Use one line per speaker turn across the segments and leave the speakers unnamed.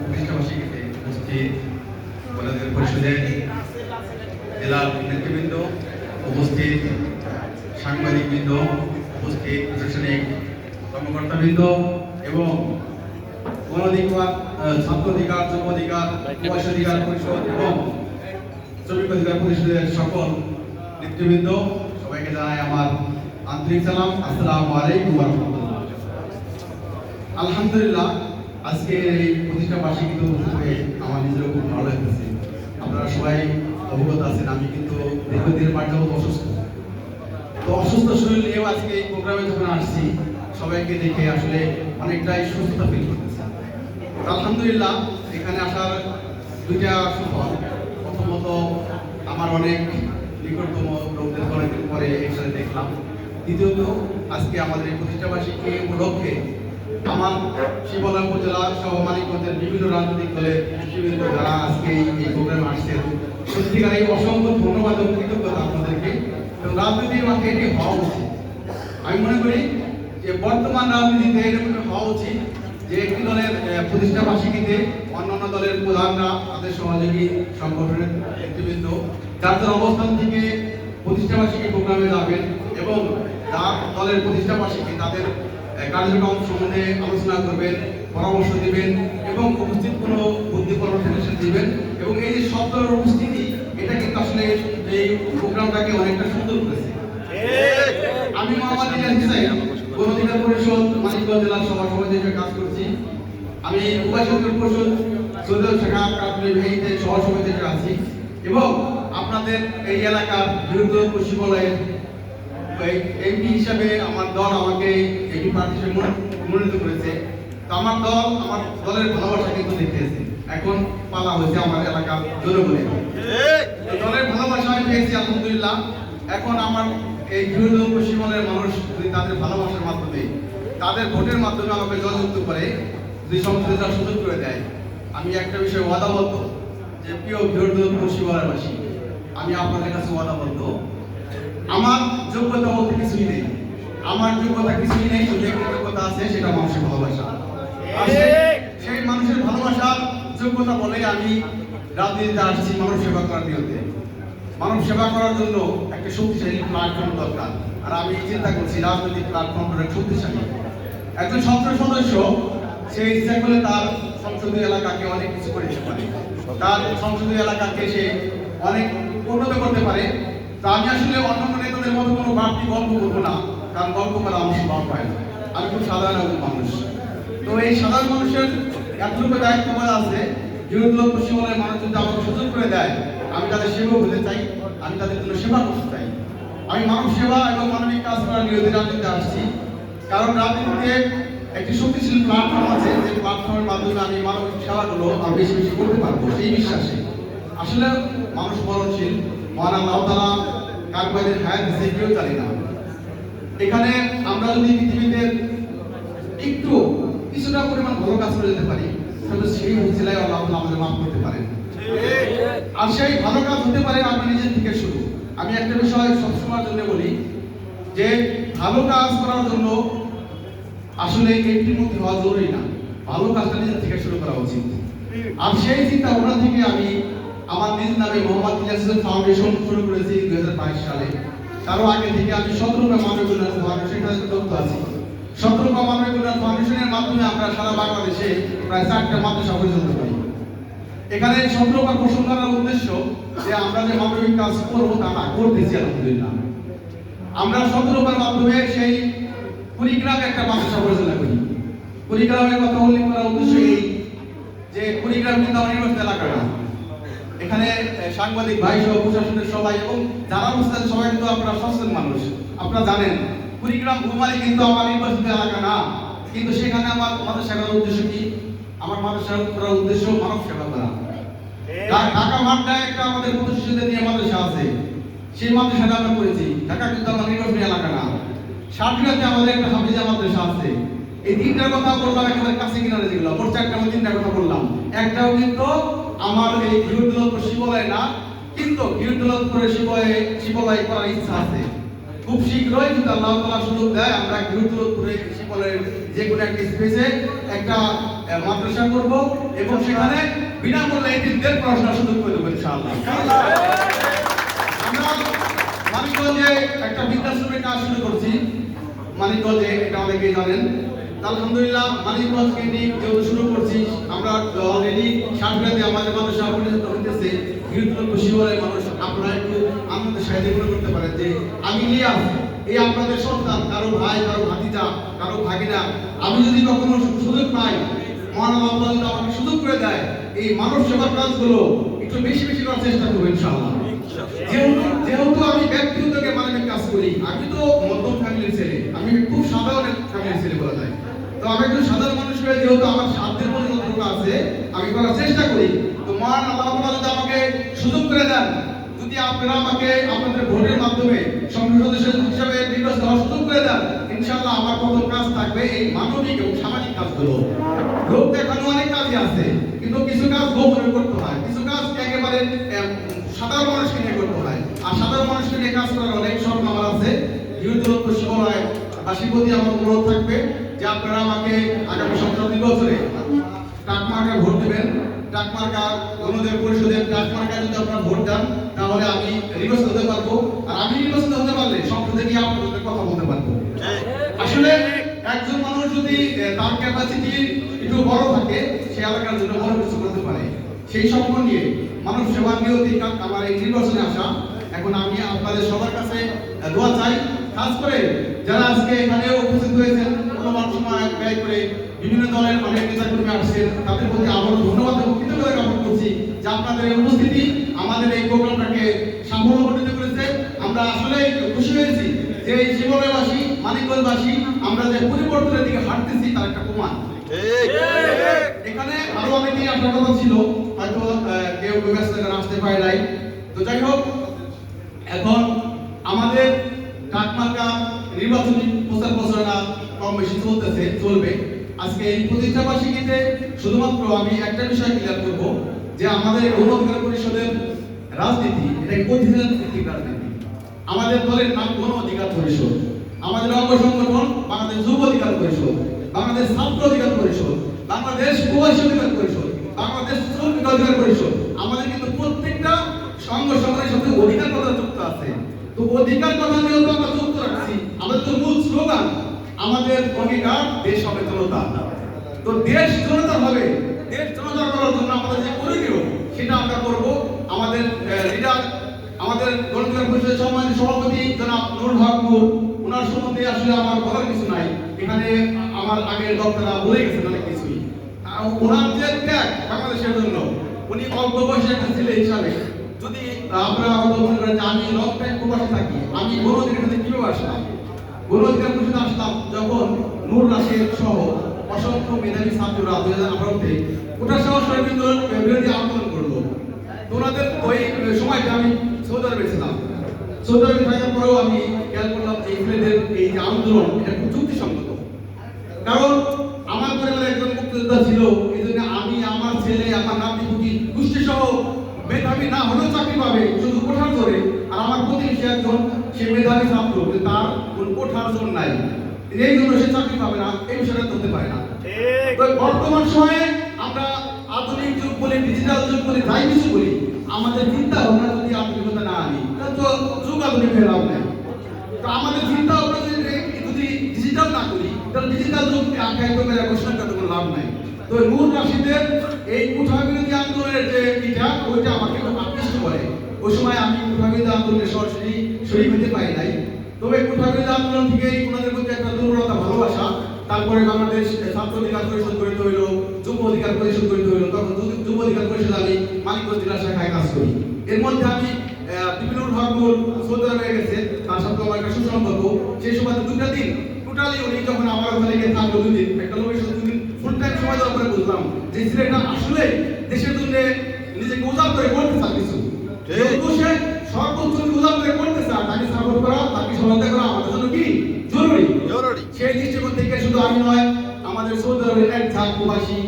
প্রতিষ্ঠাবার্ষিকীতে উপস্থিত বনাদের পরিষদের উপস্থিত সাংবাদিকবৃন্দ উপস্থিত প্রশাসনিক এবং গণঅধিকার আহ, ছাত্র অধিকার যুব অধিকার বয়স পরিষদ এবং শ্রমিক পরিষদের সকল নেতৃবৃন্দ সবাইকে জানাই আমার আন্তরিক সালাম। আসসালামু আলাইকুম আলহামদুলিল্লাহ আজকে এই প্রতিষ্ঠা উপস্থিত হয়ে আমার নিজেরও খুব ভালো লাগতেছে। আপনারা সবাই অবগত আছেন, আমি কিন্তু দীর্ঘদিনের পাঠ্য অসুস্থ। তো অসুস্থ শরীর নিয়েও আজকে এই প্রোগ্রামে যখন আসছি, সবাইকে দেখে আসলে অনেকটাই সুস্থতা ফিল করতেছি। আলহামদুলিল্লাহ, এখানে আসার দুইটা সুফল। প্রথমত, আমার অনেক নিকটতম লোকদের অনেকদিন পরে এখানে দেখলাম। দ্বিতীয়ত, আজকে আমাদের এই প্রতিষ্ঠা বার্ষিকী উপলক্ষে আমার শিবলা উপজেলা সহ মানিকগঞ্জের বিভিন্ন রাজনৈতিক দলের নেতৃবৃন্দ যারা আজকে এই প্রোগ্রামে আসছেন সত্যিকার এই অসংখ্য ধন্যবাদ এবং কৃতজ্ঞতা আপনাদেরকে। এবং রাজনীতির মাঠে এটি হওয়া উচিত। আমি মনে করি যে বর্তমান রাজনীতিতে এরকম হওয়া উচিত যে একটি দলের প্রতিষ্ঠা বার্ষিকীতে অন্যান্য দলের প্রধানরা তাদের সহযোগী সংগঠনের নেতৃবৃন্দ, যার অবস্থান থেকে প্রতিষ্ঠা বার্ষিকী প্রোগ্রামে যাবেন এবং যার দলের প্রতিষ্ঠা বার্ষিকী তাদের কার্যক্রম সম্বন্ধে আলোচনা করবেন, পরামর্শ দিবেন এবং উপস্থিত কোনো বুদ্ধি পরামর্শ দিবেন এবং এই যে সব উপস্থিতি, এটা কিন্তু আসলে এই প্রোগ্রামটাকে অনেকটা সুন্দর করেছে। আমি মোহাম্মদ ইলিয়াস হুসাইন গণঅধিকার পরিষদ, মানিকগঞ্জ জেলার সভা হিসেবে কাজ করছি। আমি উপাসকের পরিষদ সৌদ শাখা কাপড়ি ভেহিতে সভা সমিতি আছি। এবং আপনাদের এই এলাকার বিরুদ্ধ পশ্চিমবঙ্গের এমপি হিসাবে আমার দল আমাকে এমপি প্রার্থী হিসেবে মনোনীত করেছে। তো আমার দল, আমার দলের ভালোবাসা কিন্তু দেখতেছে এখন পালা হয়েছে আমার এলাকার জনগণের। এই দলের ভালোবাসা আমি পেয়েছি, আলহামদুলিল্লাহ। এখন আমার এই বিরোধী পশ্চিমবঙ্গের মানুষ যদি তাদের ভালোবাসার মাধ্যমে, তাদের ভোটের মাধ্যমে আমাকে জয়যুক্ত করে, যদি সংসদে যাওয়ার সুযোগ করে দেয়, আমি একটা বিষয়ে ওয়াদাবদ্ধ, যে প্রিয় বিরোধী পশ্চিমবঙ্গবাসী আমি আপনাদের কাছে ওয়াদাবদ্ধ। যোগ্যতা বলতে কিছুই নেই। আমার যোগ্যতা কিছুই নেই একটা যোগ্যতা আছে সেটা মানুষের ভালোবাসা। সেই- সেই মানুষের ভালোবাসা যোগ্যতা বলে আমি রাজনীতিতে আসছি মানব সেবা করার নিয়তে। মানব সেবা করার জন্য একটা শক্তিশালী প্ল্যাটফর্ম দরকার। আর আমি চিন্তা করছি রাজনৈতিক প্ল্যাটফর্ম অনেক শক্তিশালী। একজন সংসদ সদস্য সে ইচ্ছা করলে তার সংসদীয় এলাকাকে অনেক কিছু করে দিতে পারে। তার সংসদীয় এলাকাকে সে অনেক উন্নত করতে পারে। তা আমি আসলে অন্যান্য নেতাদের মতো কোনো বাড়তি গল্প করব না, কারণ গল্প করা আমার স্বভাব হয় না। আমি খুব সাধারণ একজন মানুষ। তো এই সাধারণ মানুষের এতটুকু দায়িত্ববোধ আছে, বিরোধী দল পশ্চিমবঙ্গের মানুষ যদি আমাকে সুযোগ করে দেয়, আমি তাদের সেবা হতে চাই, আমি তাদের জন্য সেবা করতে চাই। আমি মানব সেবা এবং মানবিক কাজ করার নিরোধী রাজনীতিতে আসছি, কারণ রাজনীতিতে একটি শক্তিশালী প্ল্যাটফর্ম আছে, যে প্ল্যাটফর্মের মাধ্যমে আমি মানবিক সেবাগুলো আমি বেশি বেশি করতে পারব, সেই বিশ্বাসে। আসলে মানুষ মরণশীল মহান আল্লাহ তালা না। এখানে আমরা যদি পৃথিবীতে একটু কিছুটা পরিমাণ ভালো কাজ করে যেতে পারি, তাহলে সেই উচিলায় আল্লাহ আমাদের মাফ করতে পারেন। আর সেই ভালো কাজ হতে পারে আমি নিজের থেকে শুরু। আমি একটা বিষয় সবসময়ের জন্য বলি যে, ভালো কাজ করার জন্য আসলে একটির মধ্যে হওয়া জরুরি না। ভালো কাজটা নিজের থেকে শুরু করা উচিত। আর সেই চিন্তা ভাবনা থেকে আমি আমার নিজ নামে মোহাম্মদ ইলিয়াস হোসেন ফাউন্ডেশন শুরু করেছি দুই হাজার বাইশ সালে। তারও আগে থেকে আমি সতেরোটা মানব উন্নয়ন ফাউন্ডেশনের যুক্ত আছি। সতেরোটা মানব উন্নয়ন ফাউন্ডেশনের মাধ্যমে আমরা সারা বাংলাদেশে প্রায় চারটা মাদ্রাসা পরিচালিত করি। এখানে সতেরোবার পোষণ করার উদ্দেশ্য যে আমরা যে মানবিক কাজ করব তা না, করতেছি আলহামদুলিল্লাহ। আমরা সতেরোবার মাধ্যমে সেই কুড়িগ্রামে একটা মাদ্রাসা পরিচালনা করি। কুড়িগ্রামের কথা উল্লেখ করার উদ্দেশ্য এই যে কুড়িগ্রাম কিন্তু আমার নির্বাচন এলাকা না এখানে সাংবাদিক, ভাই সহ প্রশাসনের সবাই এবং যারা বুঝতেন সবাই কিন্তু আপনারা সচেতন মানুষ। আপনারা জানেন, কুড়িগ্রাম ঘুমালি কিন্তু আমার নির্বাচিত এলাকা না। কিন্তু সেখানে আমার মাদ্রাসা করার উদ্দেশ্য কি? আমার মাদ্রাসা করার উদ্দেশ্য মানব সেবা করা। ঢাকা মাঠটায় একটা আমাদের নিয়ে মাদ্রাসা আছে। সেই আমরা করেছি ঢাকা কিন্তু আমার এলাকা না। আমাদের একটা হাফিজা মাদ্রাসা আছে। এই তিনটার কথা বললাম, একেবারে কাছে কিনারে যেগুলো। মোট চারটা আমি তিনটা কথা বললাম। একটাও কিন্তু আমার এই বিরুদ্ধ শিবলয় না, কিন্তু বিরুদ্ধ করে শিবয়ে শিবলয় করার ইচ্ছা আছে। খুব শীঘ্রই যদি আল্লাহ তাআলা সুযোগ দেয়, আমরা বিরুদ্ধ করে শিবলয়ের যে কোনো একটা স্পেসে একটা মাদ্রাসা করব এবং সেখানে বিনামূল্যে এতিমদের পড়াশোনার সুযোগ করে দেবো ইনশাআল্লাহ। আমরা মানিকগঞ্জে একটা বৃদ্ধাশ্রমের কাজ শুরু করছি। মানিকগঞ্জে, এটা অনেকেই জানেন। আলহামদুলিল্লাহ মানিকগঞ্জ কেন্দ্রিক যেহেতু শুরু করছি, আমরা অলরেডি সাতটাতে আমাদের মানুষ পরিচিত হইতেছে বৃহত্তর শিবরের মানুষ, আপনারা একটু আনন্দ সাহায্য করে করতে পারেন যে আমি ইলিয়াস এই আপনাদের সন্তান, কারও ভাই, কারও ভাতিজা, কারও ভাগিনা, আমি যদি কখনো সুযোগ পাই, মহান আমাকে সুযোগ করে দেয়, এই মানব সেবার কাজগুলো একটু বেশি বেশি করার চেষ্টা করব ইনশাআল্লাহ। যেহেতু যেহেতু আমি ব্যক্তিগতকে মানবিক কাজ করি, আমি তো মধ্যম ফ্যামিলির ছেলে, আমি খুব সাধারণ ফ্যামিলির ছেলে বলা যায়। তো আমি একটু সাধারণ মানুষ হয়ে যেহেতু আমার সাধ্যের মধ্যে যতটুকু আছে, আমি করার চেষ্টা করি। তো মহান আল্লাহ যদি আমাকে সুযোগ করে দেন, যদি আপনারা আমাকে আপনাদের ভোটের মাধ্যমে সংসদ সদস্য নির্বাচিত হওয়ার সুযোগ করে দেন, ইনশাআল্লাহ আমার কত কাজ থাকবে এই মানবিক এবং সামাজিক কাজগুলো। লোক দেখানো অনেক কাজই আছে, কিন্তু কিছু কাজ গোপনে করতে হয়। কিছু কাজ একেবারে সাধারণ মানুষকে নিয়ে করতে হয়। আর সাধারণ মানুষকে নিয়ে কাজ করার অনেক স্বপ্ন আমার আছে। বিরোধী শিবরায় বাসী প্রতি আমার অনুরোধ থাকবে। যে আপনারা আমাকে আগামী সংসদ নির্বাচনে টাকমার্কা ভোট দেবেন টাকমার্কা অন্যদের পরিষদের টাকমার্কা যদি আপনারা ভোট দেন, তাহলে আমি নির্বাচিত হতে পারব। আর আমি নির্বাচিত হতে পারলে সংসদে গিয়ে আপনাদের কথা বলতে পারব। আসলে একজন মানুষ যদি তার ক্যাপাসিটি একটু বড় থাকে, সে এলাকার জন্য বড় কিছু করতে পারে। সেই স্বপ্ন নিয়ে মানুষ সেবা নিয়তি কা- আমার এই নির্বাচনে আসা। এখন আমি আপনাদের সবার কাছে দোয়া চাই। খাস করে যারা আজকে এখানে উপস্থিত হয়েছেন মূল্যবান সময় ব্যয় করে বিভিন্ন দলের অনেক নেতা আসছেন তাদের প্রতি আবারও ধন্যবাদ এবং কৃতজ্ঞতা জ্ঞাপন করছি যে আপনাদের এই উপস্থিতি আমাদের এই প্রোগ্রামটাকে সাফল্যমণ্ডিত করেছে। আমরা আসলেই খুশি হয়েছি যে এই জীবনবাসী মানিকগঞ্জবাসী আমরা যে পরিবর্তনের দিকে হাঁটতেছি তার একটা প্রমাণ। এখানে আরও অনেকেই আসার কথা ছিল হয়তো কেউ ব্যস্ত কারণে আসতে পারে নাই। তো যাই হোক এখন আমাদের কাকমার্কা নির্বাচনী প্রচার প্রচারণা কম বেশি চলতেছে, চলবে। আজকে এই প্রতিষ্ঠা বার্ষিকীতে শুধুমাত্র আমি একটা বিষয় ক্লিয়ার করব, যে আমাদের গণ অধিকার পরিষদের রাজনীতি, এটা ঐতিহাসিক ভিত্তিক রাজনীতি? আমাদের দলের নাম গণ অধিকার পরিষদ, আমাদের অঙ্গ সংগঠন বাংলাদেশ যুব অধিকার পরিষদ, বাংলাদেশ ছাত্র অধিকার পরিষদ, বাংলাদেশ প্রবাসী অধিকার পরিষদ, বাংলাদেশ শ্রমিক অধিকার পরিষদ। আমাদের কিন্তু প্রত্যেকটা সংঘ সংগঠনের সাথে অধিকার কথা যুক্ত আছে? তো অধিকার কথা যেহেতু আমরা যুক্ত রাখছি আমাদের তো মূল স্লোগান, আমাদের অঙ্গীকার দেশ হবে জনতা। তো দেশ জনতা হবে। দেশ জনতা করার জন্য আমাদের যে করণীয় সেটা আমরা করব। আমাদের লিডার আমাদের গণতন্ত্র পরিষদের সম্মানিত সভাপতি জনাব নুরুল হক নূর। ওনার সম্বন্ধে আসলে আমার বলার কিছু নাই। এখানে আমার আগের বক্তারা বলে গেছেন অনেক কিছুই। ওনার যে ত্যাগ বাংলাদেশের জন্য, উনি অল্প বয়সে একটা ছেলে হিসাবে যদি আমরা হয়তো মনে করেন আমি লং টাইম প্রবাসে থাকি, আমি গণ অধিকার সাথে কীভাবে আসলাম অধিকার পরিষদে আসলাম যখন নূর রাশেদ সহ অসংখ্য মেধাবী ছাত্ররা দুই হাজার আঠারোতে কোটা সহ শহীদ বিরোধী আন্দোলন করল। তো ওনাদের ওই সময়টা আমি সৌদি আরবে ছিলাম। সৌদি আরবে থাকার পরেও আমি খেয়াল করলাম যে ইংল্যান্ডের এই যে আন্দোলন, এটা খুব যুক্তিসঙ্গত। কারণ আমার পরিবারে একজন মুক্তিযোদ্ধা ছিল, এই জন্য আমি, আমার ছেলে, আমার নাতি পুতি গোষ্ঠী সহ মেধাবী না হলেও চাকরি পাবে শুধু কোঠার জোরে। আর আমার প্রতিবেশী একজন সে মেধাবী ছাত্র তার কোন কোঠার জোর নাই। এই জন্য সে চাকরি পাবে না এই বিষয়টা ধরতে পারে না। বর্তমান সময়ে আমরা আধুনিক যুগ বলি ডিজিটাল যুগ বলি যাই কিছু বলি আমাদের চিন্তা ভাবনা যদি আধুনিকতা না আনি তো যুগ আধুনিক হয়ে লাভ নেই। তো আমাদের চিন্তা ভাবনা যদি যদি ডিজিটাল না করি তাহলে ডিজিটাল যুগ আখ্যায়িত করে ঘোষণা করতে কোনো লাভ নাই। তো নূর রাশিদের এই কুঠা বিরোধী আন্দোলনের যে ইটা ওইটা আমাকে আকৃষ্ট করে। ওই সময় আমি কুঠা বিরোধী আন্দোলনে সরাসরি শরীর হতে পারি নাই। তবে কুঠা বিরোধী আন্দোলন থেকে ওনাদের মধ্যে একটা দুর্বলতা, ভালোবাসা, তারপরে বাংলাদেশ ছাত্র অধিকার পরিষদ গঠিত হইল, যুব অধিকার পরিষদ গঠিত হইল, তখন যুব- অধিকার পরিষদ আমি মানিকগঞ্জ জেলা শাখায় কাজ করি। এর মধ্যে আমি বিপিনুর হকমুল সৌদি আরবে গেছে, তার সাথে আমার একটা সুসম্পর্ক। সেই সময় দুটা দিন টোটালি উনি যখন আমার ওখানে গিয়ে থাকল দুদিন একটা লোকের সাথে দুদিন ফুল টাইম সময় দেওয়ার পরে বুঝলাম যে ছেলেটা আসলে দেশের জন্য নিজেকে উজাড় করে করতে চায় কিছু। সে সর্বোচ্চ উজাড় করে করতে চায় তাকে সাপোর্ট করা তাকে সহায়তা করা আমাদের জন্য কি জরুরি?
জরুরি।
সেই দৃষ্টিকোণ থেকে শুধু আমি নয় আমাদের সৌদি আরবের এক ঝাঁক প্রবাসী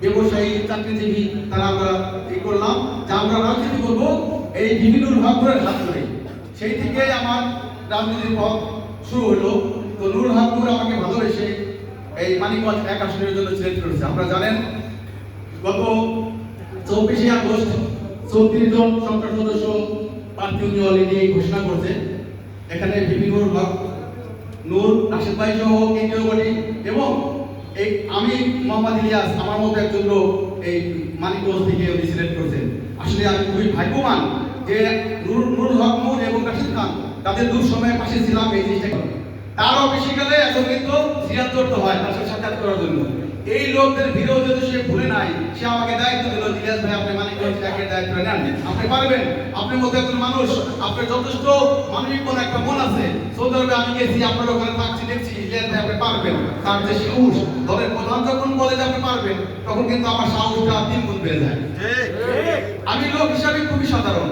ব্যবসায়ী চাকরিজীবী তারা আমরা এই করলাম যে আমরা রাজনীতি করব এই বিভিন্ন হকগুলোর হাত ধরে। সেই থেকে আমার রাজনীতির পথ শুরু হলো। তো নুর হকগুর আমাকে ভালোবেসে এই মানিকগঞ্জ এক আসনের জন্য সিলেক্ট করেছে। আপনারা জানেন, গত চব্বিশে আগস্ট চৌত্রিশ জন সংসদ সদস্য প্রার্থী উনি অলরেডি ঘোষণা করছে। এখানে বিপিনুর হক, নূর রাশেদ ভাই সহ কেন্দ্রীয় বডি এবং এই আমি, মোহাম্মদ ইলিয়াস, আমার মতো একজন লোক এই মানিকগঞ্জ থেকে উনি সিলেক্ট করেছেন। আসলে আমি খুবই ভাগ্যবান যে নূর নূর হক নূর এবং রাশেদ খান তাদের দূর সময়ের পাশে ছিলাম এই জিনিসটা। তারও বেশি গেলে এখন কিন্তু সিরাজ ধরতে হয় তার সাথে সাক্ষাৎ করার জন্য। এই লোকদের ভিড়েও যদি সে ভুলে নাই সে আমাকে দায়িত্ব দিল ইলিয়াস ভাই আপনি মানিকগঞ্জ একের দায়িত্ব নেন। আপনি পারবেন আপনার মতো একজন মানুষ আপনার যথেষ্ট মানবিক কোন একটা মন আছে। সৌদি আরবে আমি গেছি আপনার ওখানে থাকছি দেখছি ইলিয়াস ভাই আপনি পারবেন। তার যে সাহস দলের প্রধান যখন বলে যে আপনি পারবেন তখন কিন্তু আমার সাহসটা তিন গুণ বেড়ে যায়। আমি লোক হিসাবে খুবই সাধারণ।